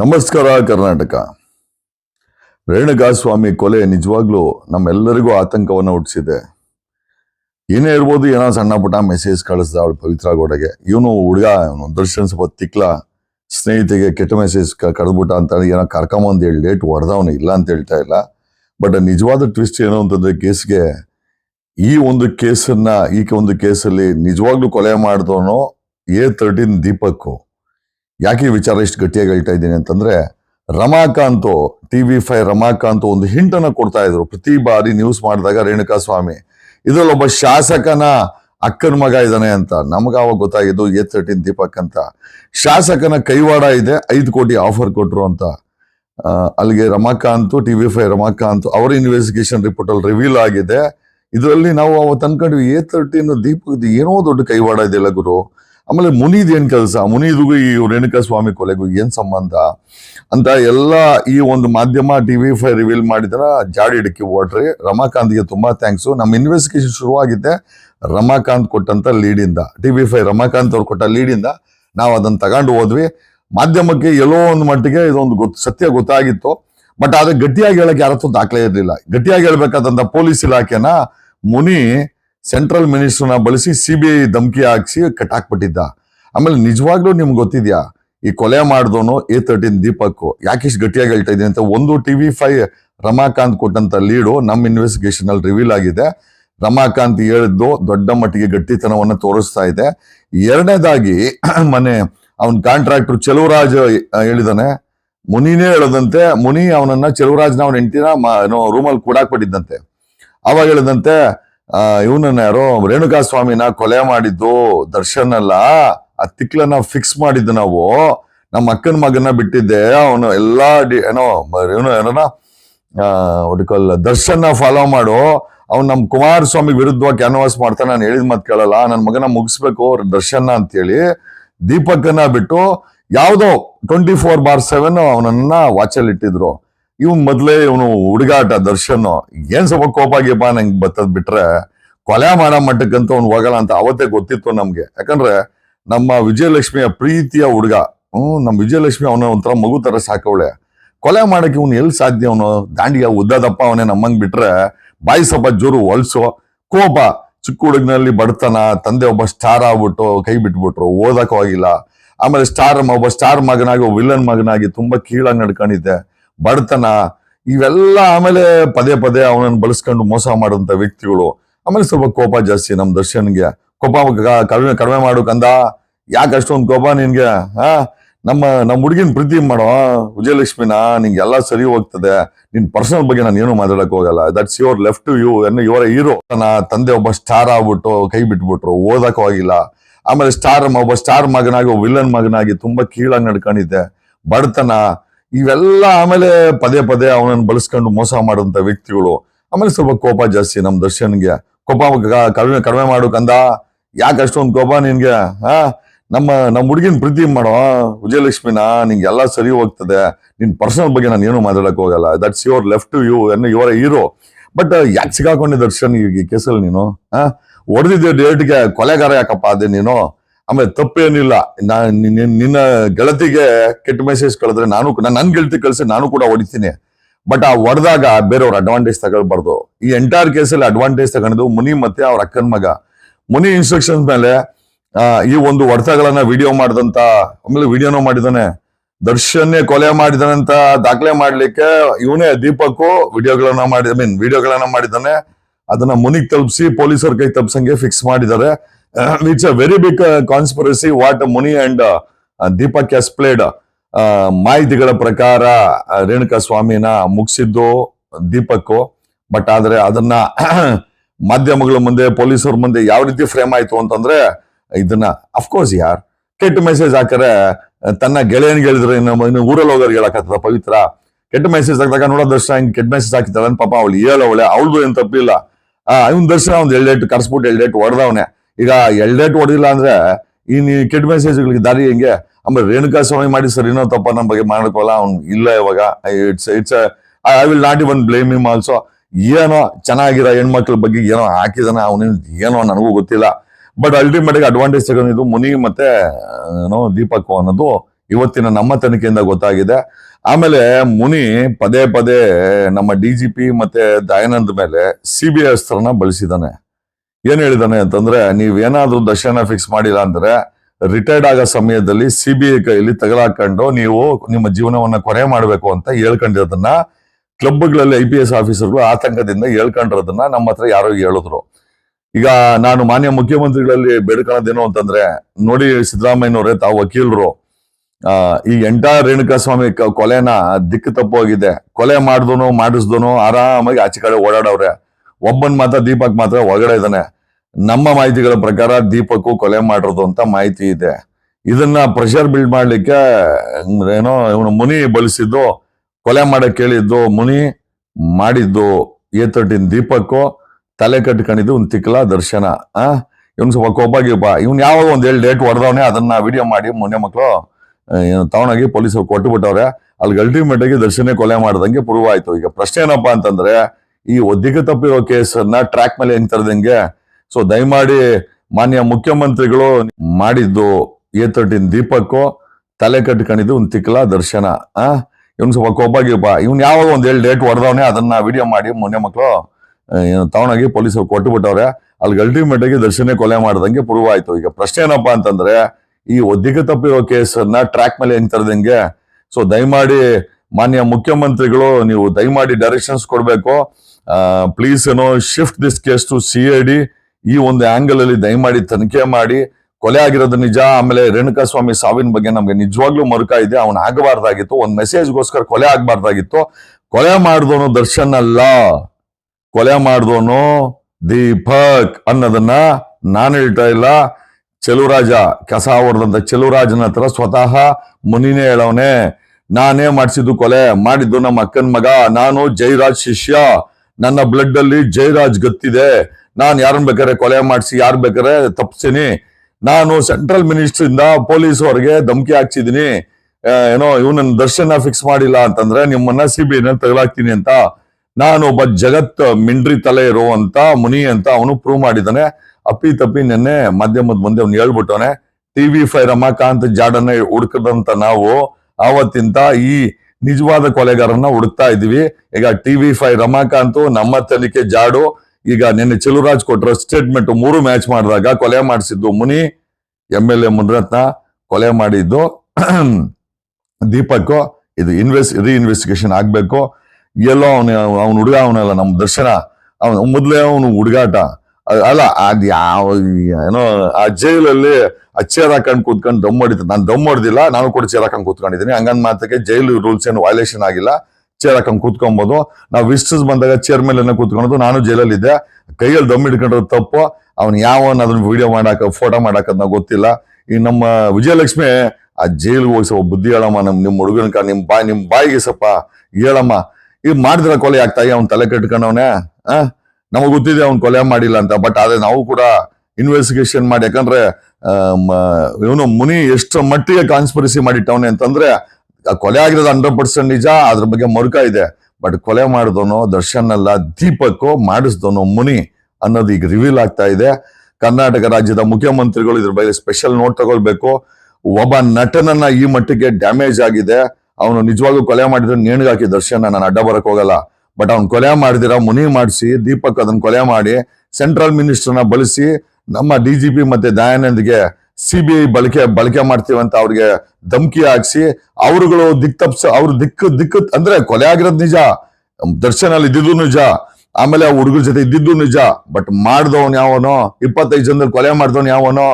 ನಮಸ್ಕಾರ ಕರ್ನಾಟಕ. ರೇಣುಕಾಸ್ವಾಮಿ ಕೊಲೆ ನಿಜವಾಗ್ಲೂ ನಮ್ಮೆಲ್ಲರಿಗೂ ಆತಂಕವನ್ನು ಹುಟ್ಟಿಸಿದೆ. ಏನೇ ಇರ್ಬೋದು ಏನೋ ಸಣ್ಣ ಪುಟ್ಟ ಮೆಸೇಜ್ ಕಳಿಸ್ದ ಅವಳು ಪವಿತ್ರ ಗೋಡೆಗೆ ಇವನು ಹುಡುಗ, ಇವನು ದರ್ಶನ್ ಸ್ವಲ್ಪ ತಿಕ್ಲ, ಸ್ನೇಹಿತಿಗೆ ಕೆಟ್ಟ ಮೆಸೇಜ್ ಕಳೆದ್ಬಿಟ್ಟ ಅಂತ ಏನೋ ಕರ್ಕೊಂಬಂದು ಹೇಳಿ ಲೇಟ್ ಹೊಡೆದವನು ಇಲ್ಲ ಅಂತ ಹೇಳ್ತಾ ಇಲ್ಲ. ಬಟ್ ನಿಜವಾದ ಟ್ವಿಸ್ಟ್ ಏನು ಅಂತಂದ್ರೆ ಕೇಸ್ಗೆ ಈ ಒಂದು ಕೇಸನ್ನ ಈ ಒಂದು ಕೇಸಲ್ಲಿ ನಿಜವಾಗ್ಲೂ ಕೊಲೆ ಮಾಡಿದವನು ಎ ತರ್ಟೀನ್ ದೀಪಕ್ಕು. ಯಾಕೆ ಈ ವಿಚಾರ ಇಷ್ಟು ಗಟ್ಟಿಯಾಗಿ ಹೇಳ್ತಾ ಇದ್ದೀನಿ ಅಂತಂದ್ರೆ, Ramakant, T V five Ramakant ಒಂದು ಹಿಂಟನ್ನು ಕೊಡ್ತಾ ಇದ್ರು. ಪ್ರತಿ ಬಾರಿ ನ್ಯೂಸ್ ಮಾಡಿದಾಗ, ರೇಣುಕಾ ಸ್ವಾಮಿ, ಇದ್ರಲ್ಲಿ ಒಬ್ಬ ಶಾಸಕನ ಅಕ್ಕನ ಮಗ ಇದ್ದಾನೆ ಅಂತ. ನಮ್ಗೆ ಅವಾಗ ಗೊತ್ತಾಗಿದ್ದು ಎ ತರ್ಟೀನ್ ದೀಪಕ್ ಅಂತ. ಶಾಸಕನ ಕೈವಾಡ ಇದೆ, ಐದು ಕೋಟಿ ಆಫರ್ ಕೊಟ್ರು ಅಂತ. ಅಲ್ಲಿಗೆ Ramakant, T V five Ramakant, ಅವರ ಇನ್ವೆಸ್ಟಿಗೇಷನ್ ರಿಪೋರ್ಟ್ ಅಲ್ಲಿ ರಿವೀಲ್ ಆಗಿದೆ. ಇದರಲ್ಲಿ ನಾವು ಅವತ್ತು ಅನ್ಕೊಂಡ್ವಿ ಎ ತರ್ಟೀನ್ ದೀಪಕ್ ಏನೋ ದೊಡ್ಡ ಕೈವಾಡ ಇದೆಯಲ್ಲ ಗುರು? ಆಮೇಲೆ ಮುನಿದ್ ಏನ್ ಕೆಲಸ? ಮುನಿದಿಗೂ ಈ ರೇಣುಕಾ ಸ್ವಾಮಿ ಕೊಲೆಗೂ ಏನ್ ಸಂಬಂಧ? ಅಂತ ಎಲ್ಲ ಈ ಒಂದು ಮಾಧ್ಯಮ, ಟಿವಿ ಫೈ ರಿವೀಲ್ ಮಾಡಿದ್ರ ಜಾಡಿ ಇಡಕ್ಕೆ ಓಡ್ರಿ ರಮಾಕಾಂತ್ಗೆ ತುಂಬಾ ಥ್ಯಾಂಕ್ಸ್ ನಮ್ಮ ಇನ್ವೆಸ್ಟಿಗೇಷನ್ ಶುರುವಾಗಿದ್ದೆ ರಮಾಕಾಂತ್ ಕೊಟ್ಟಂತ ಲೀಡಿಂದ ಟಿವಿ ಫೈ ರಮಾಕಾಂತ್ ಅವ್ರು ಕೊಟ್ಟ ಲೀಡಿಂದ ನಾವು ಅದನ್ನ ತಗೊಂಡು ಹೋದ್ವಿ. ಮಾಧ್ಯಮಕ್ಕೆ ಎಲ್ಲೋ ಒಂದು ಮಟ್ಟಿಗೆ ಇದೊಂದು ಗೊತ್ತು ಸತ್ಯ ಗೊತ್ತಾಗಿತ್ತು. ಬಟ್ ಆದ್ರೆ ಗಟ್ಟಿಯಾಗಿ ಹೇಳಕ್ ಯಾರತ್ತೂ ದಾಖಲೆ ಇರಲಿಲ್ಲ. ಗಟ್ಟಿಯಾಗಿ ಹೇಳ್ಬೇಕಾದಂತ ಪೊಲೀಸ್ ಇಲಾಖೆನ ಮುನಿ ಸೆಂಟ್ರಲ್ ಮಿನಿಸ್ಟರ್ನ ಬಳಸಿ ಸಿ ಬಿ ಐ ಧಮಕಿ ಹಾಕಿಸಿ ಕಟ್ಟಾಕ್ಬಿಟ್ಟಿದ್ದ. ಆಮೇಲೆ ನಿಜವಾಗ್ಲೂ ನಿಮ್ಗೆ ಗೊತ್ತಿದ್ಯಾ? ಈ ಕೊಲೆ ಮಾಡಿದವನು ಎ ತರ್ಟೀನ್ ದೀಪಕ್ ಯಾಕಿಷ್ಟು ಗಟ್ಟಿಯಾಗಿ ಹೇಳ್ತಾ ಇದ್ದೀನಿ ಅಂತ ಒಂದು ಟಿವಿ ಫೈವ್ ರಮಾಕಾಂತ್ ಕೊಟ್ಟಂತ ಲೀಡು ನಮ್ಮ ಇನ್ವೆಸ್ಟಿಗೇಷನ್ ಅಲ್ಲಿ ರಿವೀಲ್ ಆಗಿದೆ. ರಮಾಕಾಂತ್ ಹೇಳಿದ್ದು ದೊಡ್ಡ ಮಟ್ಟಿಗೆ ಗಟ್ಟಿತನವನ್ನು ತೋರಿಸ್ತಾ ಇದೆ. ಎರಡನೇದಾಗಿ ಮನೆ ಅವನ್ ಕಾಂಟ್ರಾಕ್ಟರ್ ಚೆಲುವರಾಜ್ ಹೇಳಿದಾನೆ. ಮುನಿನೇ ಹೇಳದಂತೆ, ಮುನಿ ಅವನನ್ನ ಚೆಲುವರಾಜ್ನ ಅವನ ಹೆಂಡತಿನ ಏನೋ ರೂಮಲ್ಲಿ ಕೂಡಾಕ್ಬಿಟ್ಟಿದ್ದಂತೆ. ಅವಾಗ ಹೇಳಿದಂತೆ ಇವನನ್ನ ಯಾರೋ ರೇಣುಕಾ ಸ್ವಾಮಿನ ಕೊಲೆ ಮಾಡಿದ್ದು ದರ್ಶನ್ ಅಲ್ಲ ಆ ತಿಕ್ಲನ್ನ ಫಿಕ್ಸ್ ಮಾಡಿದ್ದು ನಾವು. ನಮ್ಮ ಅಕ್ಕನ ಮಗನ ಬಿಟ್ಟಿದ್ದೆ, ಅವನು ಎಲ್ಲಾ ಏನೋ ಏನೋ ಏನೋ ಒಡಿಕಲ್ ದರ್ಶನ್ನ ಫಾಲೋ ಮಾಡು. ಅವ್ನು ನಮ್ಮ ಕುಮಾರಸ್ವಾಮಿ ವಿರುದ್ಧವಾಗಿ ಕ್ಯಾನ್ವಾಸ್ ಮಾಡ್ತಾನೆ, ನಾನು ಹೇಳಿದ ಮಾತು ಕೇಳಲ್ಲ ನನ್ನ ಮಗನ ಮುಗಿಸ್ಬೇಕು ದರ್ಶನ ಅಂತೇಳಿ ದೀಪಕ್ಕನ್ನ ಬಿಟ್ಟು, ಯಾವುದೋ ಟ್ವೆಂಟಿ ಫೋರ್ ಬಾರ್ ಸೆವೆನ್ ಅವನನ್ನ ವಾಚಲ್ಲಿ ಇಟ್ಟಿದ್ರು ಇವ್ ಮೊದ್ಲೇ ಇವನು ಹುಡುಗಾಟ, ದರ್ಶನ್. ಏನ್ ಸ್ವಲ್ಪ ಕೋಪ ಗೀಪ ನಂಗೆ ಬತ್ತದ್ ಬಿಟ್ರೆ ಕೊಲೆ ಮಾಡೋ ಮಟ್ಟಕ್ಕಂತ ಅವ್ನು ಹೋಗಲ್ಲ ಅಂತ ಅವತ್ತೇ ಗೊತ್ತಿತ್ತು ನಮ್ಗೆ. ಯಾಕಂದ್ರೆ ನಮ್ಮ ವಿಜಯಲಕ್ಷ್ಮಿಯ ಪ್ರೀತಿಯ ಹುಡುಗ, ಹ್ಮ್ ನಮ್ಮ ವಿಜಯಲಕ್ಷ್ಮಿ ಅವನ ಒಂಥರ ಮಗು ತರ ಸಾಕವಳೆ. ಕೊಲೆ ಮಾಡಕ್ಕೆ ಇವನು ಎಲ್ಲಿ ಸಾಧ್ಯ ಅವನು? ದಾಂಡಿಯ ಉದ್ದದಪ್ಪ ಅವನೇ ನಮ್ಮಂಗ್ ಬಿಟ್ರೆ ಬಾಯಿ ಜೋರು ಹೊಲ್ಸು. ಕೋಪ, ಚಿಕ್ಕ ಹುಡುಗನಲ್ಲಿ ಬಡತನ, ತಂದೆ ಒಬ್ಬ ಸ್ಟಾರ್ ಆಗ್ಬಿಟ್ಟು ಕೈ ಬಿಟ್ಬಿಟ್ರು ಓದಕ್ ಹೋಗಿಲ್ಲ. ಆಮೇಲೆ ಸ್ಟಾರ್ ಒಬ್ಬ ಸ್ಟಾರ್ ಮಗನಾಗಿ ವಿಲನ್ ಮಗನಾಗಿ ತುಂಬಾ ಕೀಳಾಗಿ ನಡ್ಕೊಂಡಿದ್ದೆ. ಬಡತನ, ಇವೆಲ್ಲ ಆಮೇಲೆ ಪದೇ ಪದೇ ಅವನನ್ನು ಬಳಸ್ಕೊಂಡು ಮೋಸ ಮಾಡುವಂತ ವ್ಯಕ್ತಿಗಳು. ಆಮೇಲೆ ಸ್ವಲ್ಪ ಕೋಪ ಜಾಸ್ತಿ ನಮ್ಮ ದರ್ಶನ್ಗೆ. ಕೋಪ ಕಡಿಮೆ ಕಡಿಮೆ ಮಾಡು ಕಂದ. ಯಾಕೆ ಅಷ್ಟೊಂದು ಕೋಪ ನಿನ್ಗೆ? ಹಾ? ನಮ್ಮ ನಮ್ಮ ಹುಡುಗಿನ ಪ್ರೀತಿ ಮಾಡೋ ವಿಜಯಲಕ್ಷ್ಮಿನ? ನಿಂಗೆ ಎಲ್ಲ ಸರಿ ಹೋಗ್ತದೆ. ನಿನ್ ಪರ್ಸನಲ್ ಬಗ್ಗೆ ನಾನು ಏನು ಮಾತಾಡಕ್ ಹೋಗಲ್ಲ. That's your left you and ಇವರ ಹೀರೋ ನನ್ನ ತಂದೆ ಒಬ್ಬ ಸ್ಟಾರ್ ಆಗ್ಬಿಟ್ಟು, ಕೈ ಬಿಟ್ಬಿಟ್ರು. ಓದಕ್ ಹೋಗಿಲ್ಲ ಆಮೇಲೆ ಸ್ಟಾರ್ ಒಬ್ಬ ಸ್ಟಾರ್ ಮಗನಾಗಿ ವಿಲನ್ ಮಗನಾಗಿ ತುಂಬಾ ಕೀಳಾಗಿ ನಡ್ಕೊಂಡಿದ್ದೆ. ಬಡತನ ಇವೆಲ್ಲ ಆಮೇಲೆ ಪದೇ ಪದೇ ಅವನನ್ನು ಬಳಸ್ಕೊಂಡು ಮೋಸ ಮಾಡುವಂತ ವ್ಯಕ್ತಿಗಳು. ಆಮೇಲೆ ಸ್ವಲ್ಪ ಕೋಪ ಜಾಸ್ತಿ ನಮ್ಮ ದರ್ಶನ್ಗೆ. ಕೋಪ ಕಡಿಮೆ ಕಡಿಮೆ ಮಾಡು ಕಂದ. ಯಾಕೆ ಅಷ್ಟೊಂದು ಕೋಪ ನಿನ್ಗೆ? ಹಾ? ನಮ್ಮ ನಮ್ಮ ಹುಡುಗಿನ ಪ್ರೀತಿ ಮಾಡೋ ವಿಜಯಲಕ್ಷ್ಮಿನ, ನಿಂಗೆ ಎಲ್ಲ ಸರಿ ಹೋಗ್ತದೆ. ನಿನ್ ಪರ್ಸನಲ್ ಬಗ್ಗೆ ನಾನು ಏನು ಮಾತಾಡಕ್ ಹೋಗಲ್ಲ. That's your left you and your hero but ಯಾಕೆ ಸಿಗಾಕೊಂಡೆ ದರ್ಶನ್ ಈ ಕೇಸಲ್ಲಿ ನೀನು? ಹಾ? ಹೊಡೆದಿದ್ದೆ ಡೇಟ್ಗೆ ಕೊಲೆಗಾರ ಯಾಕಪ್ಪ ಅದೇ ನೀನು? ಆಮೇಲೆ ತಪ್ಪೇನಿಲ್ಲ. ನಿನ್ನ- ಗೆಳತಿಗೆ ಕೆಟ್ಟ ಮೆಸೇಜ್ ಕಳೆದ್ರೆ ನಾನು ನನ್ನ ನನ್ ಗೆಳತಿ ಕಳಿಸಿ ನಾನು ಕೂಡ ಹೊಡಿತೀನಿ. ಬಟ್ ಆ ಹೊಡೆದಾಗ ಬೇರೆಯವ್ರ ಅಡ್ವಾಂಟೇಜ್ ತಗೊಳ್ಬಾರ್ದು. ಈ ಎಂಟೈರ್ ಕೇಸಲ್ಲಿ ಅಡ್ವಾಂಟೇಜ್ ತಗೊಂಡು ಮುನಿ ಮತ್ತೆ ಅವ್ರ ಅಕ್ಕನ ಮಗ. ಮುನಿ ಇನ್ಸ್ಟ್ರಕ್ಷನ್ಸ್ ಮೇಲೆ ಈ ಒಂದು ಹೊಡೆತಗಳನ್ನ ವಿಡಿಯೋ ಮಾಡಿದಂತ, ಆಮೇಲೆ ವಿಡಿಯೋನೂ ಮಾಡಿದಾನೆ. ದರ್ಶನ್ನೇ ಕೊಲೆ ಮಾಡಿದಾನಂತ ದಾಖಲೆ ಮಾಡ್ಲಿಕ್ಕೆ ಇವನೇ ದೀಪಕ್ಕೂ ವಿಡಿಯೋಗಳನ್ನ ಮಾಡಿ ಐ ಮೀನ್ ವಿಡಿಯೋಗಳನ್ನ ಮಾಡಿದಾನೆ. ಅದನ್ನ ಮುನಿಗ್ ತಲುಪಿಸಿ ಪೊಲೀಸರ ಕೈ ತಪ್ಸಂಗೆ ಫಿಕ್ಸ್ ಮಾಡಿದ್ದಾರೆ it's a very big conspiracy what Muni and Deepak has played ಮಾಹಿತಿಗಳ ಪ್ರಕಾರ ರೇಣುಕಾ ಸ್ವಾಮಿನ ಮುಗಿಸಿದ್ದು ದೀಪಕ್ಕು ಬಟ್ ಆದ್ರೆ ಅದನ್ನ, ಮಾಧ್ಯಮಗಳ ಮುಂದೆ ಪೊಲೀಸರ ಮುಂದೆ ಯಾವ ರೀತಿ ಫ್ರೇಮ್ ಆಯ್ತು ಅಂತಂದ್ರೆ, ಇದನ್ನ ಅಫ್ಕೋರ್ಸ್ ಯಾರ್, ಕೆಟ್ಟ ಮೆಸೇಜ್ ಹಾಕರೆ ತನ್ನ ಗೆಳೆಯನ್ಗೆ ಹೇಳಿದ್ರೆ ಇನ್ನು ಊರಲ್ಲಿ ಹೋಗೋರ್ಗೆ ಹೇಳಕತ್ತದ ಪವಿತ್ರ. ಕೆಟ್ಟ ಮೆಸೇಜ್ ಹಾಕಿದಾಗ ನೋಡೋ ದರ್ಶನ ಹಿಂಗ್ ಕೆಟ್ಟ ಮೆಸೇಜ್ ಹಾಕಿದ್ದಾಳೆ ಪಾಪ ಅವಳು ಹೇಳವಳೆ ಅವಳದು ಏನು ತಪ್ಪಿಲ್ಲ. ಇವನ್ ದರ್ಶನ ಒಂದ್ ಎಲ್ಡೇಟ್ ಕರ್ಸ್ಬಿಟ್ಟು ಎಲ್ಡೇಟ್ ಹೊಡೆದವನೆ. ಈಗ ಎಲ್ಡೇಟ್ ಹೊಡೆದಿಲ್ಲ ಅಂದ್ರೆ ಈ ನೀ ಕೆಟ್ಟ ಮೆಸೇಜ್ಗಳಿಗೆ ದಾರಿ ಹೆಂಗೆ? ಆಮೇಲೆ ರೇಣುಕಾ ಸ್ವಾಮಿ ಮಾಡಿ ಸರ್ ಇನ್ನೋ ತಪ್ಪ ನಮ್ಮ ಬಗ್ಗೆ ಮಾಡ್ಕೋಲ್ಲ ಅವ್ನು ಇಲ್ಲ ಇವಾಗ. It's it's I will not even blame him also ಏನೋ ಚೆನ್ನಾಗಿರೋ ಹೆಣ್ಮಕ್ಳ ಬಗ್ಗೆ ಏನೋ ಹಾಕಿದಾನ ಅವನೇನು ಏನೋ ನನಗೂ ಗೊತ್ತಿಲ್ಲ. ಬಟ್ ಅಲ್ಟಿಮೇಟ್ ಆಗಿ ಅಡ್ವಾಂಟೇಜ್ ತಗೊಂಡಿದ್ದು ಮುನಿ ಮತ್ತೆ ಏನೋ ದೀಪಕ್ ಅನ್ನೋದು ಇವತ್ತಿನ ನಮ್ಮ ತನಿಖೆಯಿಂದ ಗೊತ್ತಾಗಿದೆ. ಆಮೇಲೆ ಮುನಿ ಪದೇ ಪದೇ ನಮ್ಮ ಡಿ ಜಿ ಪಿ ಮತ್ತೆ ದಯಾನಂದ್ ಮೇಲೆ ಸಿ ಬಿ ಐ ಅಸ್ತ್ರನ ಬಳಸಿದಾನೆ. ಏನ್ ಹೇಳಿದಾನೆ ಅಂತಂದ್ರೆ, ನೀವೇನಾದ್ರೂ ದರ್ಶನ ಫಿಕ್ಸ್ ಮಾಡಿಲ್ಲ ಅಂದ್ರೆ ರಿಟೈರ್ಡ್ ಆಗೋ ಸಮಯದಲ್ಲಿ ಸಿ ಬಿ ಐ ಕೈಯಲ್ಲಿ ತಗಲಾಕೊಂಡು ನೀವು ನಿಮ್ಮ ಜೀವನವನ್ನ ಕೊನೆ ಮಾಡಬೇಕು ಅಂತ ಹೇಳ್ಕೊಂಡಿರೋದನ್ನ, ಕ್ಲಬ್ಗಳಲ್ಲಿ ಐ ಪಿ ಎಸ್ ಆಫೀಸರ್ಗಳು ಆತಂಕದಿಂದ ಹೇಳ್ಕೊಂಡಿರೋದನ್ನ ನಮ್ಮ ಹತ್ರ ಯಾರೋ ಹೇಳಿದ್ರು. ಈಗ ನಾನು ಮಾನ್ಯ ಮುಖ್ಯಮಂತ್ರಿಗಳಲ್ಲಿ ಬೇಡ್ಕೊಳ್ಳೋದೇನು ಅಂತಂದ್ರೆ, ನೋಡಿ ಸಿದ್ದರಾಮಯ್ಯನವರೇ ತಾವು ವಕೀಲರು. ಈ ಎಂಟಾ ರೇಣುಕಾಸ್ವಾಮಿ ಕೊಲೆನ ದಿಕ್ಕು ತಪ್ಪೋಗಿದೆ. ಕೊಲೆ ಮಾಡ್ದೋನು, ಮಾಡಿಸ್ದನು, ಆರಾಮಾಗಿ ಆಚೆ ಕಡೆ ಓಡಾಡವ್ರೆ. ಒಬ್ಬನ್ ಮಾತ್ರ, ದೀಪಕ್ ಮಾತ್ರ ಒಳಗಡೆ ಇದ್ದಾನೆ ನಮ್ಮ ಮಾಹಿತಿಗಳ ಪ್ರಕಾರ ದೀಪಕ್ ಕೊಲೆ ಮಾಡಿರೋದು ಅಂತ ಮಾಹಿತಿ ಇದೆ. ಇದನ್ನ ಪ್ರೆಷರ್ ಬಿಲ್ಡ್ ಮಾಡ್ಲಿಕ್ಕೆ ಏನೋ ಇವನು ಮುನಿ ಬಳಸಿದ್ದು, ಕೊಲೆ ಮಾಡಕ್ ಕೇಳಿದ್ದು ಮುನಿ ಮಾಡಿದ್ದು ಎ ತರ್ಟಿನ್ ದೀಪಕ್ ತಲೆ ಕಟ್ಕೊಂಡಿದ್ದು ಒಂದು ತಿಕ್ಕಲ ದರ್ಶನ, ಆ? ಇವನ್ ಸ್ವಲ್ಪ ಕೊಬ್ಬಾಗಿಪ್ಪ ಇವ್ನು ಯಾವಾಗ ಒಂದ್ ಡೇಟ್ ಹೊಡೆದವನೇ, ಅದನ್ನ ವಿಡಿಯೋ ಮಾಡಿ ಮೊನ್ನೆ ಮಕ್ಕಳು ತಗೊಂಡೋಗಿ ಪೊಲೀಸರು ಕೊಟ್ಟು ಬಿಟ್ಟವ್ರೆ ಅಲ್ಲಿ ಅಲ್ಟಿಮೇಟ್ ಆಗಿ ದರ್ಶನ ಕೊಲೆ ಮಾಡ್ದಂಗೆ ಪ್ರೂವ್ ಆಯ್ತು. ಈಗ ಪ್ರಶ್ನೆ ಏನಪ್ಪಾ ಅಂತಂದ್ರೆ ಈ ಒದ್ದಿಗೆ ತಪ್ಪಿರೋ ಕೇಸನ್ನ ಟ್ರ್ಯಾಕ್ ಮೇಲೆ ಹೆಂಗ್ ತರದಂಗೆ? ಸೊ ದಯಮಾಡಿ ಮಾನ್ಯ ಮುಖ್ಯಮಂತ್ರಿಗಳು ಮಾಡಿದ್ದು ಎ ತರ್ಟಿನ್ ದೀಪಕ್ಕು ತಲೆ ಕಟ್ಕೊಂಡಿದ್ದು ಒಂದು ತಿಕ್ಕಲ ದರ್ಶನ, ಆ? ಇವ್ನು ಸ್ವಲ್ಪ ಕೊಬ್ಬಾಗಿಪ್ಪ. ಇವ್ನು ಯಾವಾಗ ಒಂದ್ ಏಳು ಡೇಟ್ ಹೊಡೆದವನೇ ಅದನ್ನ ವಿಡಿಯೋ ಮಾಡಿ ಮೊನ್ನೆ ಮಕ್ಕಳು ತಗೊಂಡೋಗಿ ಪೊಲೀಸರು ಕೊಟ್ಟು ಬಿಟ್ಟವ್ರೆ. ಅಲ್ಲಿ ಅಲ್ಟಿಮೇಟ್ ಆಗಿ ದರ್ಶನ ಕೊಲೆ ಮಾಡ್ದಂಗೆ ಪ್ರೂವ್ ಆಯ್ತು. ಈಗ ಪ್ರಶ್ನೆ ಏನಪ್ಪಾ ಅಂತಂದ್ರೆ, ಈ ಒದ್ದಿಗೆ ತಪ್ಪಿರೋ ಕೇಸನ್ನ ಟ್ರ್ಯಾಕ್ ಮೇಲೆ ಹೆಂಗ್ ತರದಂಗೆ? ಸೊ ದಯಮಾಡಿ ಮಾನ್ಯ ಮುಖ್ಯಮಂತ್ರಿಗಳು ನೀವು ದಯಮಾಡಿ ಡೈರೆಕ್ಷನ್ಸ್ ಕೊಡಬೇಕು. ಪ್ಲೀಸ್ ಏನೋ shift this case to C I D ಈ ಒಂದು ಆಂಗಲ್ ಅಲ್ಲಿ ದಯಮಾಡಿ ತನಿಖೆ ಮಾಡಿ. ಕೊಲೆ ಆಗಿರೋದು ನಿಜ, ಆಮೇಲೆ ರೇಣುಕಾಸ್ವಾಮಿ ಸಾವಿನ ಬಗ್ಗೆ ನಮ್ಗೆ ನಿಜವಾಗ್ಲೂ ಮರುಕ ಇದೆ. ಅವನ್ ಆಗಬಾರ್ದಾಗಿತ್ತು. ಒಂದ್ ಮೆಸೇಜ್ಗೋಸ್ಕರ ಕೊಲೆ ಆಗಬಾರ್ದಾಗಿತ್ತು. ಕೊಲೆ ಮಾಡಿದವನು ದರ್ಶನ್ ಅಲ್ಲ. ಕೊಲೆ ಮಾಡಿದವನು ದೀಪಕ್ ಅನ್ನೋದನ್ನ ನಾನು ಹೇಳ್ತಾ ಇಲ್ಲ. ಚೆಲುವರಾಜ, ಕಸ ಹೊಡೆದಂತ ಚೆಲುವರಾಜನ ಹತ್ರ ಸ್ವತಃ ಮುನಿನೇ ಹೇಳವನೆ. ನಾನೇ ಮಾಡಿಸಿದ್ದು ಕೊಲೆ. ಮಾಡಿದ್ದು ನಮ್ಮ ಅಕ್ಕನ ಮಗ. ನಾನು ಜೈರಾಜ್ ಶಿಷ್ಯ. ನನ್ನ ಬ್ಲಡ್ ಅಲ್ಲಿ ಜೈರಾಜ್ ಗತ್ತಿದೆ. ನಾನು ಯಾರನ್ನ ಬೇಕಾರೆ ಕೊಲೆ ಮಾಡಿಸಿ, ಯಾರು ಬೇಕಾರೆ ತಪ್ಪಿಸ್ತೀನಿ ನಾನು ಸೆಂಟ್ರಲ್ ಮಿನಿಸ್ಟರ್ ಇಂದ ಪೊಲೀಸ್ ಅವ್ರಿಗೆ ಧಮಕಿ ಹಾಕ್ಸಿದೀನಿ. ಏನೋ ಇವನನ್ನ ದರ್ಶನ ಫಿಕ್ಸ್ ಮಾಡಿಲ್ಲ ಅಂತಂದ್ರೆ ನಿಮ್ಮನ್ನ ಸಿ ಬಿ ತಗಲಾಕ್ತೀನಿ ಅಂತ. ನಾನು ಒಬ್ಬ ಜಗತ್ ಮಿಂಡ್ರಿ ತಲೆ ಇರುವಂತ ಮುನಿ ಅಂತ ಅವನು ಪ್ರೂವ್ ಮಾಡಿದಾನೆ. ಅಪ್ಪಿ ತಪ್ಪಿ ನಿನ್ನೆ ಮಾಧ್ಯಮದ ಮುಂದೆ ಅವ್ನು ಹೇಳ್ಬಿಟ್ಟವನೆ ಟಿವಿ ಫೈ ರಮಾಕಾಂತ್ ಜಾಡನ್ನ ಹುಡುಕದಂತ ನಾವು, ಆವತ್ತಿಂದ ಈ ನಿಜವಾದ ಕೊಲೆಗಾರನ್ನ ಹುಡುಕ್ತಾ ಇದೀವಿ ಈಗ ಟಿವಿ ಫೈ ರಮಾಕಾಂತ್, ನಮ್ಮ ತನಿಖೆ ಜಾಡು, ಈಗ ನಿನ್ನೆ ಚೆಲುರಾಜ್ ಕೊಟ್ಟರೋ ಸ್ಟೇಟ್ಮೆಂಟ್ ಮೂರು ಮ್ಯಾಚ್ ಮಾಡಿದಾಗ ಕೊಲೆ ಮಾಡಿಸಿದ್ದು Muni M L A Munirathna ಕೊಲೆ ಮಾಡಿದ್ದು ದೀಪಕ್ ಇದು ಇನ್ವೆಸ್ಟ್ ರೀ ಇನ್ವೆಸ್ಟಿಗೇಷನ್ ಆಗ್ಬೇಕು. ಎಲ್ಲೋ ಅವನ ಅವನ ಹುಡುಗ, ಅವನಲ್ಲ ನಮ್ಮ ದರ್ಶನ. ಅವನು ಮೊದಲೇ ಅವನು ಹುಡುಗಾಟ. ಅಲ್ಲ ಅದ್ ಯಾವ ಏನೋ, ಆ ಜೈಲಲ್ಲಿ ಆ ಚೇರ್ ಹಾಕೊಂಡು ಕೂತ್ಕೊಂಡು ದಮ್ ಹೊಡಿತ ನಾನು ದಮ್ ಹೊಡೆದಿಲ್ಲ, ನಾನು ಕೂಡ ಚೇರ್ ಹಾಕೊಂಡು ಕೂತ್ಕೊಂಡಿದ್ದೀನಿ. ಹಂಗಂದ್ ಮಾತಕ್ಕೆ ಜೈಲು ರೂಲ್ಸ್ ಏನು ವೈಲೇಷನ್ ಆಗಿಲ್ಲ. ಚೇರ್ ಹಾಕೊಂಡು ಕೂತ್ಕೊಬೋದು. ನಾವು ವಿಸ್ಟರ್ಸ್ ಬಂದಾಗ ಚೇರ್ ಮೇಲೆ ಕೂತ್ಕೊಳೋದು ನಾನು ಜೈಲಲ್ಲಿ ಇದ್ದೆ ಕೈಯಲ್ಲಿ ದಮ್ ಹಿಡ್ಕೊಂಡಿರೋದು ತಪ್ಪು. ಅವ್ನು ಯಾವನ ಅದನ್ನ ವಿಡಿಯೋ ಮಾಡಾಕ ಫೋಟೋ ಮಾಡಾಕ ನಾವು ಗೊತ್ತಿಲ್ಲ. ಈ ನಮ್ಮ ವಿಜಯಲಕ್ಷ್ಮಿ, ಆ ಜೈಲ್ಗೆ ಹೋಗಿ ಸ್ವಲ್ಪ ಬುದ್ಧಿ ಹೇಳಮ್ಮ, ನಮ್ ನಿಮ್ ಹುಡುಗನ ನಿಮ್ ಬಾಯ್ ನಿಮ್ ಬಾಯಿಗೆ ಸ್ವಲ್ಪ ಹೇಳಮ್ಮ. ಈಗ ಮಾಡಿದ್ರ ಕೊಲೆ ಆಗ್ತಾಯಿ ಅವ್ನು ತಲೆ ಕಟ್ಕೊಂಡವನೇ. ಆ? ನಮಗ್ ಗೊತ್ತಿದೆ ಅವ್ನು ಕೊಲೆ ಮಾಡಿಲ್ಲ ಅಂತ ಬಟ್ ಆದ್ರೆ ನಾವು ಕೂಡ ಇನ್ವೆಸ್ಟಿಗೇಷನ್ ಮಾಡಿ, ಯಾಕಂದ್ರೆ ಇವನು ಮುನಿ ಎಷ್ಟು ಮಟ್ಟಿಗೆ ಕಾನ್ಸ್ಪರಿಸಿ ಮಾಡಿಟ್ಟವನೆ ಅಂತಂದ್ರೆ ಕೊಲೆ ಆಗಿರೋದು ಹಂಡ್ರೆಡ್ ಪರ್ಸೆಂಟ್ ನಿಜ, ಅದ್ರ ಬಗ್ಗೆ ಮರುಕ ಇದೆ. ಬಟ್ ಕೊಲೆ ಮಾಡಿದವನು ದರ್ಶನ್ ಅಲ್ಲ ದೀಪಕ್ ಮಾಡಿಸ್ದವನು ಮುನಿ ಅನ್ನೋದು ಈಗ ರಿವೀಲ್ ಆಗ್ತಾ ಇದೆ. ಕರ್ನಾಟಕ ರಾಜ್ಯದ ಮುಖ್ಯಮಂತ್ರಿಗಳು ಇದ್ರ ಬಗ್ಗೆ ಸ್ಪೆಷಲ್ ನೋಟ್ ತಗೊಳ್ಬೇಕು. ಒಬ್ಬ ನಟನನ್ನ ಈ ಮಟ್ಟಿಗೆ ಡ್ಯಾಮೇಜ್ ಆಗಿದೆ. ಅವನು ನಿಜವಾಗ್ಲೂ ಕೊಲೆ ಮಾಡಿದ್ರೆ ನೇಣಿಗಾಕಿ ದರ್ಶನ ನಾನು ಅಡ್ಡ ಬರಕ್ ಹೋಗಲ್ಲ. ಬಟ್ ಅವ್ನು ಕೊಲೆ ಮಾಡಿದಿರ, ಮುನಿ ಮಾಡಿಸಿ, ದೀಪಕ್ ಅದನ್ನ ಕೊಲೆ ಮಾಡಿ, ಸೆಂಟ್ರಲ್ ಮಿನಿಸ್ಟರ್ನ ಬಳಸಿ, ನಮ್ಮ ಡಿ ಜಿ ಪಿ ಮತ್ತೆ ದಯಾನಂದ್ಗೆ ಸಿ ಬಿ ಐ ಬಳಕೆ ಬಳಕೆ ಮಾಡ್ತೀವಂತ ಅವ್ರಿಗೆ ಧಮಕಿ ಹಾಕ್ಸಿ, ಅವರುಗಳು ದಿಕ್ ತಪ್ಸ ಅವ್ರು ದಿಕ್ಕು ದಿಕ್ಕು ಅಂದ್ರೆ ಕೊಲೆ ಆಗಿರೋದು ನಿಜ. ದರ್ಶನ್ ಅಲ್ಲಿ ಇದ್ದಿದ್ದು ನಿಜ. ಆಮೇಲೆ ಆ ಹುಡುಗರ ಜೊತೆ ಇದ್ದಿದ್ದು ನಿಜ. ಬಟ್ ಮಾಡ್ದವನ್ ಯಾವನೋ, ಇಪ್ಪತ್ತೈದು ಜನದಲ್ಲಿ ಕೊಲೆ ಮಾಡ್ದವನ್ ಯಾವನೋ,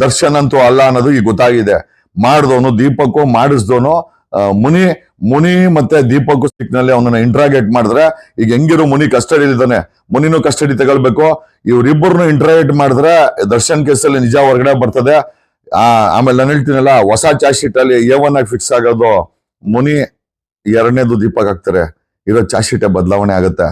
ದರ್ಶನ್ ಅಂತೂ ಅಲ್ಲ ಅನ್ನೋದು ಈಗ ಗೊತ್ತಾಗಿದೆ. ಮಾಡ್ದವನು ದೀಪಕ್ಕೋ, ಮಾಡಿಸ್ದವನು ಮುನಿ ಮುನಿ ಮತ್ತೆ ದೀಪಕ್ ಸಿಕ್ನಲ್ಲಿ ಅವನನ್ನ ಇಂಟ್ರಾಗೇಟ್ ಮಾಡಿದ್ರೆ, ಈಗ ಹೆಂಗಿರೋ ಮುನಿ ಕಸ್ಟಡಿ ಇದ್ದಾನೆ, ಮುನಿನೂ ಕಸ್ಟಡಿ ತಗೊಳ್ಬೇಕು. ಇವ್ರಿಬ್ಬರನ್ನು ಇಂಟ್ರಾಗೇಟ್ ಮಾಡಿದ್ರೆ ದರ್ಶನ್ ಕೇಸಲ್ಲಿ ನಿಜ ಹೊರಗಡೆ ಬರ್ತದೆ. ಆಮೇಲೆ ನಾನು ಹೇಳ್ತೀನಲ್ಲ, ಹೊಸ ಚಾರ್ಜ್ ಶೀಟ್ ಅಲ್ಲಿ ಎ ಒನ್ ಆಗಿ ಫಿಕ್ಸ್ ಆಗೋದು, ಮುನಿ ಎರಡನೇದು ದೀಪಕ್ ಹಾಕ್ತಾರೆ. ಇರೋ ಚಾರ್ಜ್ ಶೀಟೇ ಬದಲಾವಣೆ ಆಗುತ್ತೆ.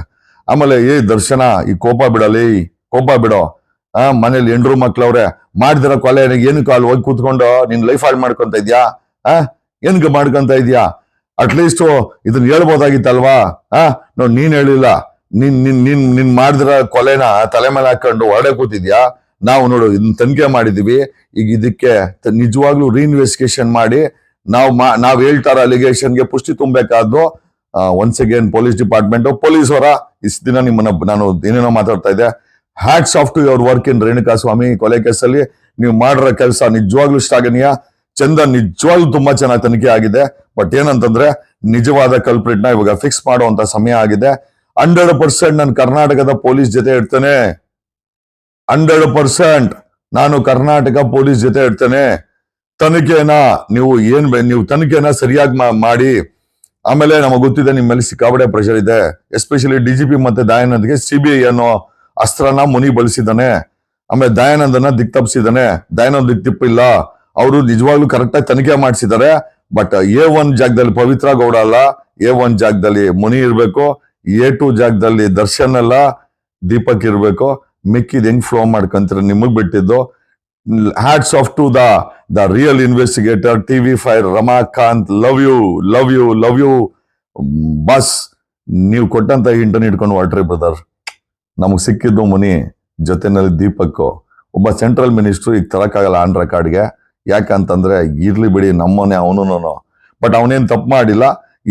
ಆಮೇಲೆ, ಏ ದರ್ಶನ, ಈ ಕೋಪ ಬಿಡಲಿ, ಕೋಪ ಬಿಡೋ. ಆ, ಮನೇಲಿ ಎಂಡ್ರು ಮಕ್ಳವ್ರೆ, ಮಾಡಿದಿರೋ ಕೊಲೆ, ಏನಕ್ಕೆ ಅಲ್ಲಿ ಹೋಗಿ ಕೂತ್ಕೊಂಡು, ನಿನ್ ಲೈಫ್ ಹಾಳು ಮಾಡ್ಕೊಂತ ಇದ್ಯಾ? ಆ? ಏನಕ್ಕೆ ಮಾಡ್ಕೊಂತ ಇದ್ಯಾ? ಅಟ್ಲೀಸ್ಟು ಇದನ್ನ ಹೇಳ್ಬೋದಾಗಿತ್ತಲ್ವಾ? ಆ? ನೋಡ್ ನೀನ್ ಹೇಳಿಲ್ಲ. ನಿನ್ ನಿನ್ ನಿನ್ ನಿನ್ ಮಾಡಿದ್ರ ಕೊಲೆನ ತಲೆ ಮೇಲೆ ಹಾಕೊಂಡು ಹೊರಡೆ ಕೂತಿದ್ಯಾ? ನಾವು ನೋಡು ಇದನ್ನ ತನಿಖೆ ಮಾಡಿದೀವಿ. ಈಗ ಇದಕ್ಕೆ ನಿಜವಾಗ್ಲೂ ರೀಇನ್ವೆಸ್ಟಿಗೇಷನ್ ಮಾಡಿ ನಾವು ಮಾ, ನಾವು ಹೇಳ್ತಾರ ಅಲಿಗೇಷನ್ಗೆ ಪುಷ್ಟಿ ತುಂಬಬೇಕಾದ್ರು once again police department police ಅವರ ಇಷ್ಟು ದಿನ ನಿಮ್ಮನ್ನ ನಾನು ಏನೇನೋ ಮಾತಾಡ್ತಾ ಇದ್ದೆ. Hats off to your work in Renuka Swamy ಕೊಲೆ ಕೇಸಲ್ಲಿ. ನೀವು ಮಾಡಿರೋ ಕೆಲಸ ನಿಜವಾಗ್ಲೂ ಶ್ಲಾಘನೀಯ. ಚಂದ ನಿಜವಾಗ್ಲೂ ತುಂಬಾ ಚೆನ್ನಾಗಿ ತನಿಖೆ ಆಗಿದೆ. ಬಟ್ ಏನಂತಂದ್ರೆ, ನಿಜವಾದ ಕಲ್ಪ್ರಿಟ್ನ ಇವಾಗ ಫಿಕ್ಸ್ ಮಾಡುವಂತ ಸಮಯ ಆಗಿದೆ. ಹಂಡ್ರೆಡ್ ಪರ್ಸೆಂಟ್ ನಾನು ಕರ್ನಾಟಕದ ಪೊಲೀಸ್ ಜೊತೆ ಇರ್ತೇನೆ. ಹಂಡ್ರೆಡ್ ಪರ್ಸೆಂಟ್ ನಾನು ಕರ್ನಾಟಕ ಪೊಲೀಸ್ ಜೊತೆ ಇರ್ತೇನೆ. ತನಿಖೆನ ನೀವು ಏನ್ ಬೆ- ನೀವು ತನಿಖೆನ ಸರಿಯಾಗಿ ಮಾಡಿ. ಆಮೇಲೆ ನಮಗೆ ಗೊತ್ತಿದೆ ನಿಮ್ಮ ಮೇಲೆ ಸಿಕ್ಕಾಬಡೆ ಪ್ರೆಷರ್ ಇದೆ. ಎಸ್ಪೆಷಲಿ ಡಿ ಜಿ ಪಿ ಮತ್ತೆ ದಯಾನಂದ್ಗೆ ಐ ಅನ್ನೋ ಅಸ್ತ್ರನ ಮುನಿ ಬಳಸಿದ್ದಾನೆ ಆಮೇಲೆ ದಯಾನಂದನ ದಿಕ್ ತಪ್ಪಿಸಿದ್ದಾನೆ ದಯಾನಂದ್ ತಿಪ್ಪಿಲ್ಲ ಅವರು ನಿಜವಾಗ್ಲೂ ಕರೆಕ್ಟಾಗಿ ತನಿಖೆ ಮಾಡಿಸಿದ್ದಾರೆ. ಬಟ್ ಎ ಒನ್ ಜಾಗದಲ್ಲಿ ಪವಿತ್ರ ಗೌಡ ಅಲ್ಲ ಎ ಒನ್ ಜಾಗದಲ್ಲಿ ಮುನಿ ಇರಬೇಕು ಎ ಟು ಜಾಗದಲ್ಲಿ ದರ್ಶನ್ ಅಲ್ಲ, ದೀಪಕ್ ಇರಬೇಕು. ಮಿಕ್ಕಿದ್ ಹೆಂಗ್ ಫ್ಲೋ ಮಾಡ್ಕೊಂತೀರ ನಿಮಗ್ ಬಿಟ್ಟಿದ್ದು. Hats off to the the real investigator TV fire Ramakant love you love you love you bus, ನೀವು ಕೊಟ್ಟಂತ ಇಂಟರ್ನ್ ಇಟ್ಕೊಂಡು ಹೊರಟ್ರಿ ಬ್ರದರ್ ನಮಗ್ ಸಿಕ್ಕಿದ್ದು ಮುನಿ, ಜೊತೆನಲ್ಲಿ ದೀಪಕ್ ಒಬ್ಬ ಸೆಂಟ್ರಲ್ ಮಿನಿಸ್ಟರ್ ಈಗ ತರಕ್ಕಾಗಲ್ಲ ಆನ್ ರೆಕಾರ್ಡ್ಗೆ ಯಾಕಂತಂದ್ರೆ ಇರ್ಲಿ ಬಿಡಿ ನಮ್ಮನೆ ಅವನು ಬಟ್ ಅವನೇನ್ ತಪ್ಪು ಮಾಡಿಲ್ಲ,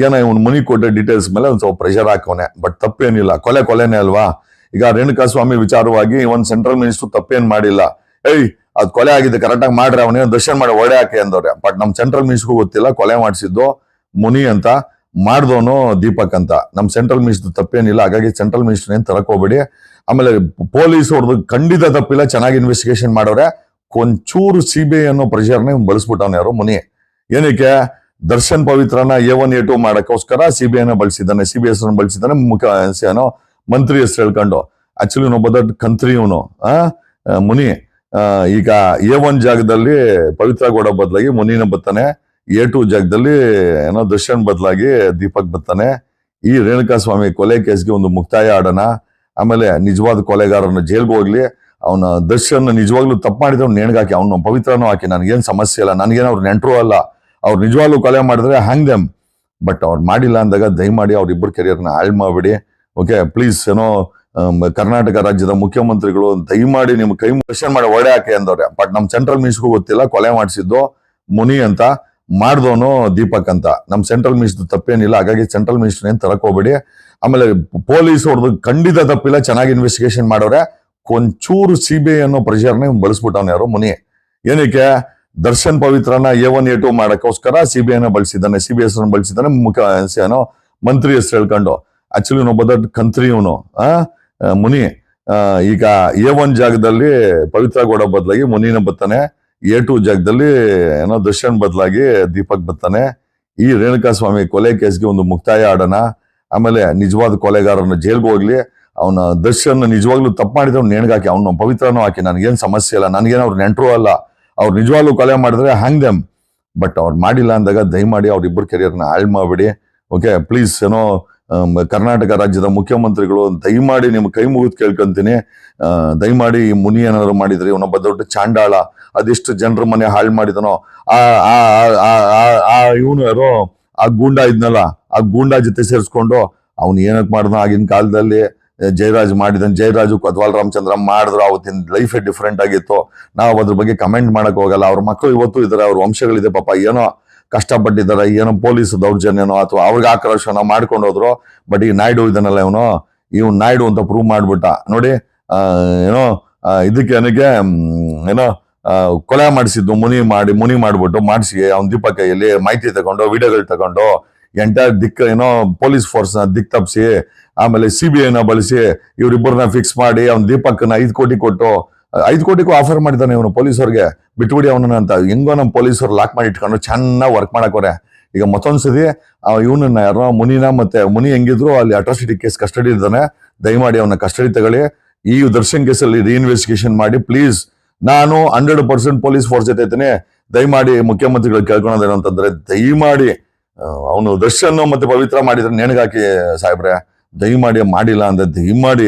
ಏನೋ ಇವನು ಮನಿ ಕೊಟ್ಟ ಡೀಟೇಲ್ಸ್ ಮೇಲೆ ಒಂದ್ ಸ್ವಲ್ಪ ಪ್ರೆಷರ್ ಹಾಕೋನೆ ಬಟ್ ತಪ್ಪೇನಿಲ್ಲ, ಕೊಲೆ ಕೊಲೆನೇ ಅಲ್ವಾ? ಈಗ ರೇಣುಕಾ ಸ್ವಾಮಿ ವಿಚಾರವಾಗಿ ಒಂದ್ ಸೆಂಟ್ರಲ್ ಮಿನಿಸ್ಟರ್ ತಪ್ಪೇನ್ ಮಾಡಿಲ್ಲ. ಏಯ್, ಅದ್ ಕೊಲೆ ಆಗಿದೆ ಕರೆಕ್ಟ್ ಆಗಿ ಮಾಡ್ರೆ ಅವನೇನು ದರ್ಶನ ಮಾಡಿ ಒಡೆ ಹಾಕಿ ಅಂದವ್ರೆ. ಬಟ್ ನಮ್ ಸೆಂಟ್ರಲ್ ಮಿನಿಸ್ಟರ್ ಗೊತ್ತಿಲ್ಲ, ಕೊಲೆ ಮಾಡಿಸಿದ್ದು ಮುನಿ ಅಂತ, ಮಾಡ್ದವನು ದೀಪಕ್ ಅಂತ. ನಮ್ ಸೆಂಟ್ರಲ್ ಮಿನಿಸ್ಟರ್ ತಪ್ಪೇನಿಲ್ಲ, ಹಾಗಾಗಿ ಸೆಂಟ್ರಲ್ ಮಿನಿಸ್ಟರ್ ಏನ್ ತರಕೋಬೇಡಿ ಆಮೇಲೆ ಪೊಲೀಸ್ ಅವ್ರದ್ದು ಖಂಡಿತ ತಪ್ಪಿಲ್ಲ, ಚೆನ್ನಾಗಿ ಇನ್ವೆಸ್ಟಿಗೇಷನ್ ಮಾಡೋರೆ. ಒಂಚೂರು ಸಿ ಬಿ ಐ ಅನ್ನೋ ಪ್ರೆಷರ್ನ ಇವ್ನು ಬಳಸ್ಬಿಟ್ಟವನು ಯಾರೋ ಮುನಿ. ಏನಕ್ಕೆ? ದರ್ಶನ್ ಪವಿತ್ರನ ಎ ಒನ್ ಎ ಟು ಮಾಡೋಕ್ಕೋಸ್ಕರ ಸಿ ಬಿ ಐನ ಬಳಸಿದ್ದಾನೆ ಸಿ ಬಿ ಎಸ್ ಬಳಸಿದ್ದಾನೆ, ಮುಖ್ಯ ಏನೋ ಮಂತ್ರಿ ಹೆಸರು ಹೇಳ್ಕೊಂಡು. ಆಕ್ಚುಲಿ ಒಬ್ಬ ದೊಡ್ಡ ಕಂತ್ರಿ ಇವನು ಮುನಿ ಈಗ ಎ ಒನ್ ಜಾಗದಲ್ಲಿ ಪವಿತ್ರ ಗೌಡ ಬದಲಾಗಿ ಮುನಿನ ಬರ್ತಾನೆ. ಎ ಟು ಜಾಗದಲ್ಲಿ ಏನೋ ದರ್ಶನ್ ಬದಲಾಗಿ ದೀಪಕ್ ಬರ್ತಾನೆ. ಈ ರೇಣುಕಾ ಸ್ವಾಮಿ ಕೊಲೆ ಕೇಸ್ಗೆ ಒಂದು ಮುಕ್ತಾಯ ಆಡೋಣ. ಆಮೇಲೆ ನಿಜವಾದ ಕೊಲೆಗಾರನ ಜೈಲ್ಗೆ ಹೋಗ್ಲಿ. ಅವನ ದರ್ಶನ್ ನಿಜವಾಗ್ಲೂ ತಪ್ಪು ಮಾಡಿದ್ರೆ ಅವ್ನು ನೇಣ್ಗಾಕಿ, ಅವ್ನು ಪವಿತ್ರನೂ ಹಾಕಿ ನನಗೇನು ಸಮಸ್ಯೆ ಇಲ್ಲ, ನನಗೇನು ಅವ್ರು ನೆಂಟರು ಅಲ್ಲ, ಅವ್ರು ನಿಜವಾಗ್ಲೂ ಕೊಲೆ ಮಾಡಿದ್ರೆ ಹ್ಯಾಂಗ್ ದೆಮ್ ಬಟ್ ಅವ್ರು ಮಾಡಿಲ್ಲ ಅಂದಾಗ ದಯಮಾಡಿ ಅವ್ರಿಬ್ಬರು ಕೆರಿಯರ್ನ ಹಾಳು ಮಾಡಬೇಡಿ. ಓಕೆ ಪ್ಲೀಸ್ ಏನೋ ಕರ್ನಾಟಕ ರಾಜ್ಯದ ಮುಖ್ಯಮಂತ್ರಿಗಳು ದಯಮಾಡಿ ನಿಮ್ಮ ಕೈ ಕ್ವಶನ್ ಮಾಡಿ ಒಡೆ ಹಾಕಿ ಅಂದವ್ರೆ. ಬಟ್ ನಮ್ಮ ಸೆಂಟ್ರಲ್ ಮಿನಿಸ್ಟ್ರಿಗೂ ಗೊತ್ತಿಲ್ಲ, ಕೊಲೆ ಮಾಡಿಸಿದ್ದು ಮುನಿ ಅಂತ, ಮಾಡ್ದವನು ದೀಪಕ್ ಅಂತ. ನಮ್ಮ ಸೆಂಟ್ರಲ್ ಮಿನಿಸ್ಟರ್ ತಪ್ಪೇನಿಲ್ಲ, ಹಾಗಾಗಿ ಸೆಂಟ್ರಲ್ ಮಿನಿಸ್ಟರ್ ಏನು ತರಕೋಬೇಡಿ ಆಮೇಲೆ ಪೊಲೀಸ್ ಅವ್ರದ್ದು ಖಂಡಿತ ತಪ್ಪಿಲ್ಲ, ಚೆನ್ನಾಗಿ ಇನ್ವೆಸ್ಟಿಗೇಷನ್ ಮಾಡೋರೆ. ಒಂಚೂರು ಸಿ ಬಿ ಐ ಅನ್ನೋ ಪ್ರೆಷರ್ನ ಇವ್ನು ಬಳಸ್ಬಿಟ್ಟವನು ಯಾರೋ ಮುನಿ. ಏನಕ್ಕೆ? ದರ್ಶನ್ ಪವಿತ್ರನ ಎ ಒನ್ ಎ ಟು ಮಾಡೋಕ್ಕೋಸ್ಕರ ಸಿ ಬಿ ಐನ ಬಳಸಿದ್ದಾನೆ ಸಿ ಬಿ ಎಸ್ ಬಳಸಿದ್ದಾನೆ, ಮುಖ್ಯ ಏನೋ ಮಂತ್ರಿ ಹೆಸರು ಹೇಳ್ಕೊಂಡು. ಆಕ್ಚುಲಿ ಒಬ್ಬ ದೊಡ್ಡ ಕಂತ್ರಿ ಇವನು ಮುನಿ. ಈಗ ಎ ಒನ್ ಜಾಗದಲ್ಲಿ ಪವಿತ್ರ ಗೌಡ ಬದಲಾಗಿ ಮುನಿನ ಬರ್ತಾನೆ. ಎ ಟು ಜಾಗದಲ್ಲಿ ಏನೋ ದರ್ಶನ್ ಬದಲಾಗಿ ದೀಪಕ್ ಬರ್ತಾನೆ. ಈ ರೇಣುಕಾ ಸ್ವಾಮಿ ಕೊಲೆ ಕೇಸ್ಗೆ ಒಂದು ಮುಕ್ತಾಯ ಆಡೋಣ. ಆಮೇಲೆ ನಿಜವಾದ ಕೊಲೆಗಾರನ ಜೈಲ್ಗೆ ಹೋಗ್ಲಿ. ಅವನ ದರ್ಶನ ನಿಜವಾಗ್ಲೂ ತಪ್ಪು ಮಾಡಿದ್ರೆ ಅವ್ನು ನೆಣಗಾಕಿ, ಅವ್ನ ಪವಿತ್ರನೂ ಹಾಕಿ ನನಗೇನು ಸಮಸ್ಯೆ ಇಲ್ಲ, ನನಗೇನು ಅವ್ರು ನೆಂಟರು ಅಲ್ಲ, ಅವ್ರು ನಿಜವಾಗ್ಲೂ ಕೊಲೆ ಮಾಡಿದ್ರೆ ಹ್ಯಾಂಗ್ ದೆಮ್ ಬಟ್ ಅವ್ರು ಮಾಡಿಲ್ಲ ಅಂದಾಗ ದಯಮಾಡಿ ಅವ್ರಿಬ್ಬರು ಕೆರಿಯರ್ನ ಹಾಳು ಮಾಡಿಬಿಡಿ. ಓಕೆ ಪ್ಲೀಸ್ ಏನೋ ಕರ್ನಾಟಕ ರಾಜ್ಯದ ಮುಖ್ಯಮಂತ್ರಿಗಳು, ದಯಮಾಡಿ ನಿಮ್ಮ ಕೈ ಮುಗಿದು ಕೇಳ್ಕೊಂತೀನಿ. ದಯಮಾಡಿ ಈ ಮುನಿ ಏನಾದ್ರು ಮಾಡಿದ್ರೆ ಇವನೊಬ್ಬ ದೊಡ್ಡ ಚಾಂಡಾಳ, ಅದೆಷ್ಟು ಜನರ ಮನೆ ಹಾಳು ಮಾಡಿದನೋ, ಆ ಆ ಇವನು ಯಾರೋ, ಆ ಗೂಂಡ ಇದ್ನಲ್ಲ, ಆ ಗೂಂಡ ಜೊತೆ ಸೇರಿಸ್ಕೊಂಡು, ಅವ್ನು ಏನಕ್ಕೆ ಮಾಡ್ದ ಆಗಿನ ಕಾಲದಲ್ಲಿ ಜಯರಾಜ್ ಮಾಡಿದನ್ ಜಯರಾಜು ಕದ್ವಾಲ್ ರಾಮಚಂದ್ರ ಮಾಡಿದ್ರು, ಅವತ್ತಿನ ಲೈಫೇ ಡಿಫ್ರೆಂಟ್ ಆಗಿತ್ತು. ನಾವು ಅದ್ರ ಬಗ್ಗೆ ಕಮೆಂಟ್ ಮಾಡಕ್ ಹೋಗಲ್ಲ. ಅವ್ರ ಮಕ್ಕಳು ಇವತ್ತು ಇದಾರೆ, ಅವ್ರ ವಂಶಗಳಿದೆ, ಪಾಪ ಏನೋ ಕಷ್ಟಪಟ್ಟಿದ್ದಾರೆ, ಏನೋ ಪೊಲೀಸ್ ದೌರ್ಜನ್ಯನೋ ಅಥವಾ ಅವ್ರಿಗೆ ಆಕ್ರೋಶನೋ ಮಾಡ್ಕೊಂಡು ಹೋದ್ರು. ಬಟ್ ಈ ನಾಯ್ಡು ಇದನ್ನಲ್ಲ ಇವನು ಇವ್ ನಾಯ್ಡು ಅಂತ ಪ್ರೂವ್ ಮಾಡ್ಬಿಟ್ಟ. ನೋಡಿ ಏನೋ ಇದಕ್ಕೆ ಏನಕ್ಕೆ ಏನೋ ಕೊಲೆ ಮಾಡಿಸಿದ್ದು, ಮುನಿ ಮಾಡಿ, ಮುನಿ ಮಾಡ್ಬಿಟ್ಟು ಮಾಡಿಸಿ, ಅವ್ನ ದೀಪ ಕೈಯಲ್ಲಿ ಮಾಹಿತಿ ತಗೊಂಡು, ವಿಡಿಯೋಗಳು ತಗೊಂಡು ಎಂಟೈರ್ ದಿಕ್ಕ, ಏನೋ ಪೊಲೀಸ್ ಫೋರ್ಸ್ನ ದಿಕ್ ತಪ್ಪಿಸಿ ಆಮೇಲೆ ಸಿ ಬಿ ಐನ ಬಳಸಿ ಇವ್ರಿಬ್ಬರನ್ನ ಫಿಕ್ಸ್ ಮಾಡಿ ಅವ್ನ ದೀಪಕ್ನ ಐದು ಕೋಟಿ ಕೊಟ್ಟು, ಐದು ಕೋಟಿಗೂ ಆಫರ್ ಮಾಡಿದ್ದಾನೆ ಇವನು ಪೊಲೀಸರಿಗೆ ಬಿಟ್ಬಿಡಿ ಅವನನ್ನ ಅಂತ. ಹೆಂಗೋ ನಮ್ಮ ಪೊಲೀಸರು ಲಾಕ್ ಮಾಡಿ ಇಟ್ಕೊಂಡು ಚೆನ್ನಾಗಿ ವರ್ಕ್ ಮಾಡಕೋರೆ ಈಗ ಮತ್ತೊಂದ್ಸತಿ ಇವನನ್ನ ಯಾರೋ ಮುನಿನ ಮತ್ತೆ ಮುನಿ ಹೆಂಗಿದ್ರು ಅಲ್ಲಿ ಅಟ್ರಾಸಿಟಿ ಕೇಸ್ ಕಸ್ಟಡಿ ಇದ್ದಾನೆ. ದಯಮಾಡಿ ಅವನ ಕಸ್ಟಡಿ ತಗೊಳ್ಳಿ. ಈ ದರ್ಶನ್ ಕೇಸಲ್ಲಿ ರೀಇನ್ವೆಸ್ಟಿಗೇಷನ್ ಮಾಡಿ ಪ್ಲೀಸ್ ನಾನು ಹಂಡ್ರೆಡ್ ಪರ್ಸೆಂಟ್ ಪೊಲೀಸ್ ಫೋರ್ಸ್ ಜೊತೆ ಇದ್ದೇನೆ. ದಯಮಾಡಿ ಮುಖ್ಯಮಂತ್ರಿಗಳು ಕೇಳ್ಕೊಳೋದೇನು ಅಂತಂದ್ರೆ ದಯಮಾಡಿ ಅವನು ದರ್ಶನ್ ಮತ್ತೆ ಪವಿತ್ರ ಮಾಡಿದ್ರೆ ನೇಣಿಗಾಕಿ, ಸಾಹೇಬ್ರೆ, ದಯಮಾಡಿ ಮಾಡಿಲ್ಲ ಅಂದ್ರೆ ದಯಮಾಡಿ ಮಾಡಿ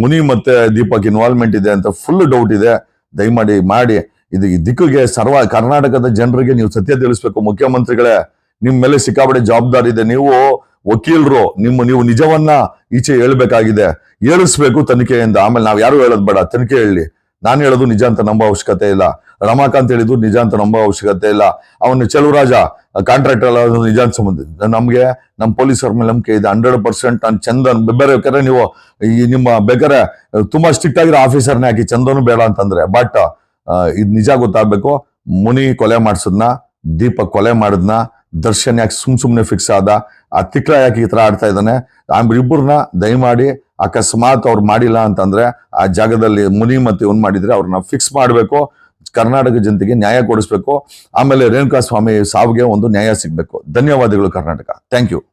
ಮುನಿ ಮತ್ತೆ ದೀಪಕ್ ಇನ್ವಾಲ್ವ್ಮೆಂಟ್ ಇದೆ ಅಂತ ಫುಲ್ ಡೌಟ್ ಇದೆ. ದಯಮಾಡಿ ಮಾಡಿ. ಇದು ಈ ದಿಕ್ಕಿಗೆ ಸರ್ವ ಕರ್ನಾಟಕದ ಜನರಿಗೆ ನೀವು ಸತ್ಯ ತಿಳಿಸ್ಬೇಕು. ಮುಖ್ಯಮಂತ್ರಿಗಳೇ ನಿಮ್ಮ ಮೇಲೆ ಸಿಕ್ಕಾಪಟ್ಟೆ ಜವಾಬ್ದಾರಿ ಇದೆ. ನೀವು ವಕೀಲರು, ನಿಮ್ಮ, ನೀವು ನಿಜವನ್ನ ಈಚೆ ಹೇಳ್ಬೇಕಾಗಿದೆ. ಹೇಳಿಸ್ಬೇಕು ತನಿಖೆಯಿಂದ. ಆಮೇಲೆ ನಾವು ಯಾರು ಹೇಳೋದು ಬೇಡ. ತನಿಖೆ ಹೇಳಿ. ನಾನು ಹೇಳೋದು ನಿಜ ಅಂತ ನಂಬೋ ಅವಶ್ಯಕತೆ ಇಲ್ಲ. ರಮಾಕಾಂತ್ ಹೇಳಿದ್ದು ನಿಜ ಅಂತ ನಂಬೋ ಅವಶ್ಯಕತೆ ಇಲ್ಲ. ಅವನು ಚೆಲುವರಾಜ ಕಾಂಟ್ರಾಕ್ಟರ್ ಎಲ್ಲ ನಿಜಾನ್ ನಿಜ ಸಂಬಂಧ ನಮಗೆ ನಮ್ಮ ಪೊಲೀಸರ ಮೇಲೆ ನಂಬಿಕೆ ಇದೆ. ಹಂಡ್ರೆಡ್ ಪರ್ಸೆಂಟ್ ನಾನು ಚಂದನ್ ಬೇರೆ ಬೇಕಾದ್ರೆ ನೀವು ಈ ನಿಮ್ಮ ಬೇಕಾದ್ರೆ ತುಂಬಾ ಸ್ಟ್ರಿಕ್ಟ್ ಆಗಿರೋ ಆಫೀಸರ್ನೇ ಹಾಕಿ ಚಂದನು ಬೇಡ ಅಂತಂದ್ರೆ. ಬಟ್ ಇದು ನಿಜ ಗೊತ್ತಾಗಬೇಕು. ಮುನಿ ಕೊಲೆ ಮಾಡ್ಸದ್ನ, ದೀಪಕ್ ಕೊಲೆ ಮಾಡಿದ್ನ, ದರ್ಶನ್ ಯಾಕೆ ಸುಮ್ ಸುಮ್ನೆ ಫಿಕ್ಸ್ ಆದ, ಆ ತಿಕ್ಲ ಯಾಕೆ ಈ ಥರ ಆಡ್ತಾ ಇದ್ದಾನೆ ಇಬ್ಬರನ್ನ ದಯಮಾಡಿ ಅಕಸ್ಮಾತ್ ಅವ್ರು ಮಾಡಿಲ್ಲ ಅಂತಂದ್ರೆ, ಆ ಜಾಗದಲ್ಲಿ ಮುನಿ ಮತ್ತೆ ಇವನ್ ಮಾಡಿದ್ರೆ ಅವ್ರನ್ನ ಫಿಕ್ಸ್ ಮಾಡಬೇಕು. ಕರ್ನಾಟಕ ಜನತೆಗೆ ನ್ಯಾಯ ಕೊಡಿಸ್ಬೇಕು. ಆಮೇಲೆ ರೇಣುಕಾ ಸ್ವಾಮಿ ಸಾವಿಗೆ ಒಂದು ನ್ಯಾಯ ಸಿಗಬೇಕು. ಧನ್ಯವಾದಗಳು ಕರ್ನಾಟಕ. Thank you